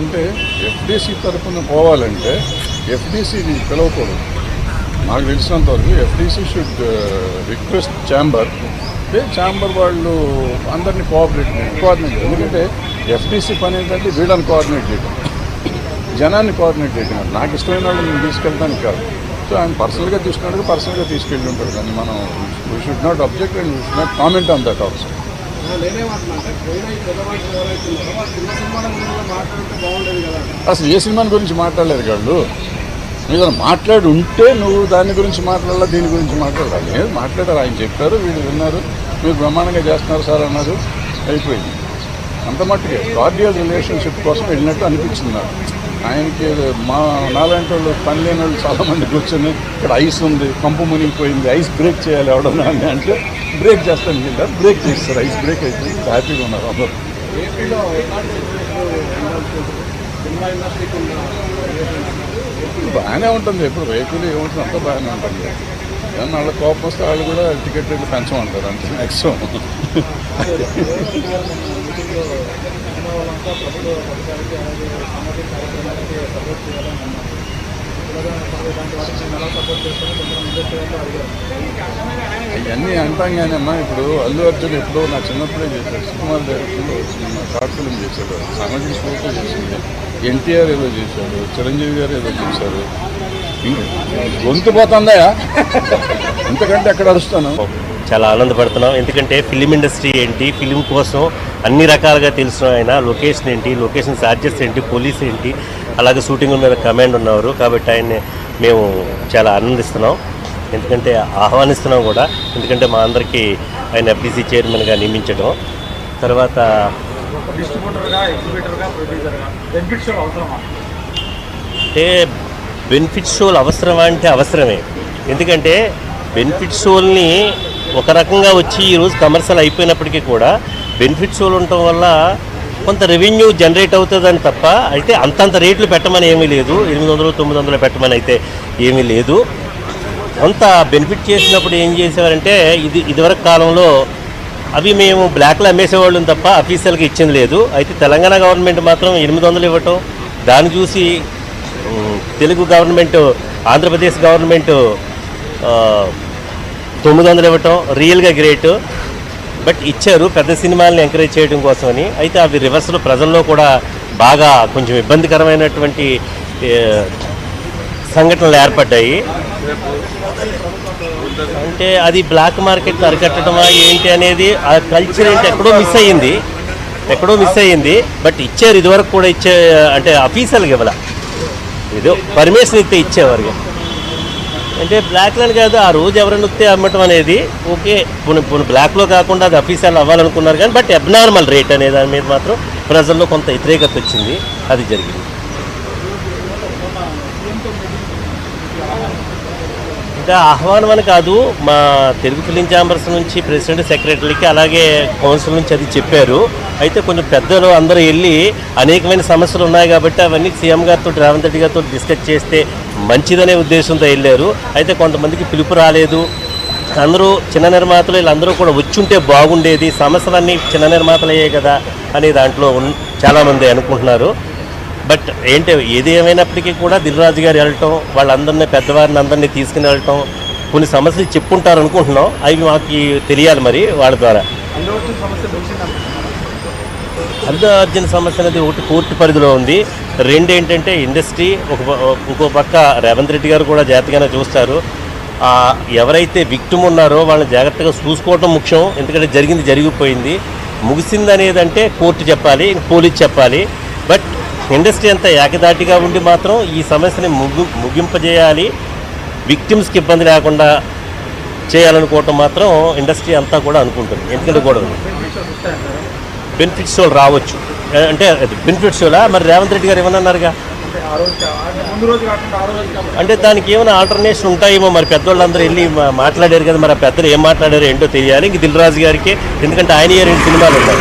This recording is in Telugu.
అంటే ఎఫ్డీసీ తరఫున పోవాలంటే ఎఫ్డీసీని పిలవకూడదు. నాకు తెలిసినంత వరకు FDC should request chamber. Chamber వాళ్ళు అందరినీ కోఆపరేట్ కోఆర్డినేట్ ఎందుకంటే ఎఫ్డీసీ పని ఏంటంటే వీళ్ళని కోఆర్డినేట్ చేయడం జనాన్ని కోఆర్డినేట్ చేయడం నాకు ఇష్టమైన వాళ్ళు నేను తీసుకెళ్ళడానికి కాదు. సో ఆయన పర్సనల్గా తీసుకున్నాడు పర్సనల్గా తీసుకెళ్ళి ఉంటాడు. కానీ మనం we should not object and we should not comment on that also అసలు ఏ సినిమాని గురించి మాట్లాడలేదు వాళ్ళు మీద మాట్లాడి ఉంటే నువ్వు దాని గురించి మాట్లాడాలా దీని గురించి మాట్లాడాలి? లేదు మాట్లాడారు? ఆయన చెప్పారు వీళ్ళు విన్నారు మీరు బ్రహ్మాండంగా చేస్తున్నారు సార్ అన్నారు. అయిపోయింది. అంత మట్టుకే. కార్డియల్ రిలేషన్షిప్ కోసం వెళ్ళినట్టు అనిపించింది నాకు. ఆయనకి మా నాలాంటి వాళ్ళు పని లేని వాళ్ళు చాలామంది కూర్చొని ఇక్కడ ఐస్ ఉంది కంపు మునిగిపోయింది ఐస్ బ్రేక్ చేయాలి ఎవడన్నా అని అంటే బ్రేక్ చేస్తాను వెళ్ళారు బ్రేక్ చేస్తారు ఐస్ బ్రేక్ అయిపోయింది హ్యాపీగా ఉన్నారు అందరూ. బాగానే ఉంటుంది. ఎప్పుడు రేకులు ఏముంటుంది అంతా బాగానే ఉంటుంది. కానీ వాళ్ళ కోపం వస్తే వాళ్ళు కూడా టికెట్ రేట్లు పెంచమంటారు అంతే మ్యాక్సిమం మీటింగ్లో ప్రభుత్వ పథకాలకి అలాగే సామాజిక కార్యక్రమాలకి సపోర్ట్ చేయాలని అన్నారు. ఇవన్నీ అంటాం కానీ అమ్మా ఇప్పుడు అల్లు అర్జున్ ఎప్పుడో నా చిన్నప్పుడే చేశాడు సుకుమార్ డైరెక్టర్లో సినిమా షార్ట్ ఫిల్మ్ చేశాడు సామాజిక స్ఫూర్తి చేసింది ఎన్టీఆర్ ఏదో చేశాడు చిరంజీవి గారు ఏదో చేశారు. గొంతు పోతుందా ఇంతకంటే అక్కడ అరుస్తాను? చాలా ఆనందపడుతున్నాం. ఎందుకంటే ఫిలిం ఇండస్ట్రీ ఏంటి ఫిలిం కోసం అన్ని రకాలుగా తెలిసిన ఆయన లొకేషన్ ఏంటి లొకేషన్ ఛార్జెస్ ఏంటి పోలీస్ ఏంటి అలాగే షూటింగ్ మీద కమాండ్ ఉన్నారు కాబట్టి ఆయన్ని మేము చాలా ఆనందిస్తున్నాం. ఎందుకంటే ఆహ్వానిస్తున్నాం కూడా. ఎందుకంటే మా అందరికీ ఆయన ఎఫ్డీసీ చైర్మన్గా నియమించడం. తర్వాత అంటే బెనిఫిట్ షోలు అవసరమా అంటే అవసరమే. ఎందుకంటే బెనిఫిట్ షోల్ని ఒక రకంగా వచ్చి ఈరోజు కమర్షియల్ అయిపోయినప్పటికీ కూడా బెనిఫిట్స్ ఉండటం వల్ల కొంత రెవెన్యూ జనరేట్ అవుతుందని తప్ప అయితే అంతంత రేట్లు పెట్టమని ఏమీ లేదు. ఎనిమిది వందలు తొమ్మిది వందలు పెట్టమని అయితే ఏమీ లేదు. కొంత బెనిఫిట్ చేసినప్పుడు ఏం చేసేవారంటే ఇది ఇదివరకు కాలంలో అవి మేము బ్లాక్లో అమ్మేసేవాళ్ళం తప్ప అఫీషియల్గా ఇచ్చింది లేదు. అయితే తెలంగాణ గవర్నమెంట్ మాత్రం ఎనిమిది వందలు ఇవ్వటం దాన్ని చూసి తెలుగు గవర్నమెంట్ ఆంధ్రప్రదేశ్ గవర్నమెంట్ తొమ్మిది వందలు ఇవ్వటం రియల్గా గ్రేట్ బట్ ఇచ్చారు పెద్ద సినిమాలను ఎంకరేజ్ చేయడం కోసమని. అయితే అవి రివర్స్లో ప్రజల్లో కూడా బాగా కొంచెం ఇబ్బందికరమైనటువంటి సంఘటనలు ఏర్పడ్డాయి. అంటే అది బ్లాక్ మార్కెట్ అరికట్టడమా ఏంటి అనేది ఆ కల్చర్ ఏంటి ఎక్కడో మిస్ అయ్యింది. ఎక్కడో మిస్ అయ్యింది. బట్ ఇచ్చారు ఇదివరకు కూడా ఇచ్చే అంటే అఫీషియల్గా ఇవ్వాల. ఏదో పర్మిషన్ ఇస్తే ఇచ్చేవారు. అంటే బ్లాక్లని కాదు ఆ రోజు ఎవరైనా వస్తే అమ్మటం అనేది ఓకే పోనీ బ్లాక్లో కాకుండా అది అఫీషియల్ అవ్వాలనుకున్నారు కానీ బట్ అబ్నార్మల్ రేట్ అనే దాని మీద మాత్రం ప్రజల్లో కొంత వ్యతిరేకత వచ్చింది. అది జరిగింది. ఇంకా ఆహ్వానం అని కాదు మా తెలుగు ఫిలిం ఛాంబర్స్ నుంచి ప్రెసిడెంట్ సెక్రటరీకి అలాగే కౌన్సిల్ నుంచి అది చెప్పారు. అయితే కొంచెం పెద్దలు అందరూ వెళ్ళి అనేకమైన సమస్యలు ఉన్నాయి కాబట్టి అవన్నీ సీఎం గారితో రేవంత్ రెడ్డి గారితో డిస్కస్ చేస్తే మంచిదనే ఉద్దేశంతో వెళ్ళారు. అయితే కొంతమందికి పిలుపు రాలేదు. అందరూ చిన్న నిర్మాతలు వీళ్ళందరూ కూడా వచ్చుంటే బాగుండేది. సమస్యలన్నీ చిన్న నిర్మాతలు అయ్యాయి కదా అనే దాంట్లో చాలామంది అనుకుంటున్నారు. బట్ ఏంటి ఏది ఏమైనప్పటికీ కూడా దిల్రాజు గారు వెళ్ళటం వాళ్ళందరినీ పెద్దవారిని అందరినీ తీసుకుని వెళ్ళటం కొన్ని సమస్యలు చెప్పుంటారు అనుకుంటున్నాం అవి మాకు తెలియాలి మరి వాళ్ళ ద్వారా. అల్లు అర్జున్ సమస్య అనేది ఒకటి కోర్టు పరిధిలో ఉంది. రెండు ఏంటంటే ఇండస్ట్రీ ఒక ఇంకో పక్క రేవంత్ రెడ్డి గారు కూడా జాగ్రత్తగానే చూస్తారు. ఎవరైతే విక్టిమ్ ఉన్నారో వాళ్ళని జాగ్రత్తగా చూసుకోవటం ముఖ్యం. ఎందుకంటే జరిగింది జరిగిపోయింది. ముగిసింది అనేది అంటే కోర్టు చెప్పాలి పోలీస్ చెప్పాలి. బట్ ఇండస్ట్రీ అంతా ఏకదాటిగా ఉండి మాత్రం ఈ సమస్యని ముగి ముగింపజేయాలి. విక్టిమ్స్కి ఇబ్బంది లేకుండా చేయాలనుకోవటం మాత్రం ఇండస్ట్రీ అంతా కూడా అనుకుంటుంది. ఎందుకంటే కూడా బెనిఫిట్ షోలు రావచ్చు. అంటే బెనిఫిట్ షోలా మరి రేవంత్ రెడ్డి గారు ఏమన్నారుగా? అంటే అంటే దానికి ఏమైనా ఆల్టర్నేషన్ ఉంటాయేమో మరి పెద్దోళ్ళందరూ వెళ్ళి మాట్లాడారు కదా మరి ఆ పెద్దలు ఏం మాట్లాడారు ఏంటో తెలియాలి. ఇంక దిల్ రాజు గారికి ఎందుకంటే ఆయన రెండు సినిమాలు ఉన్నాయి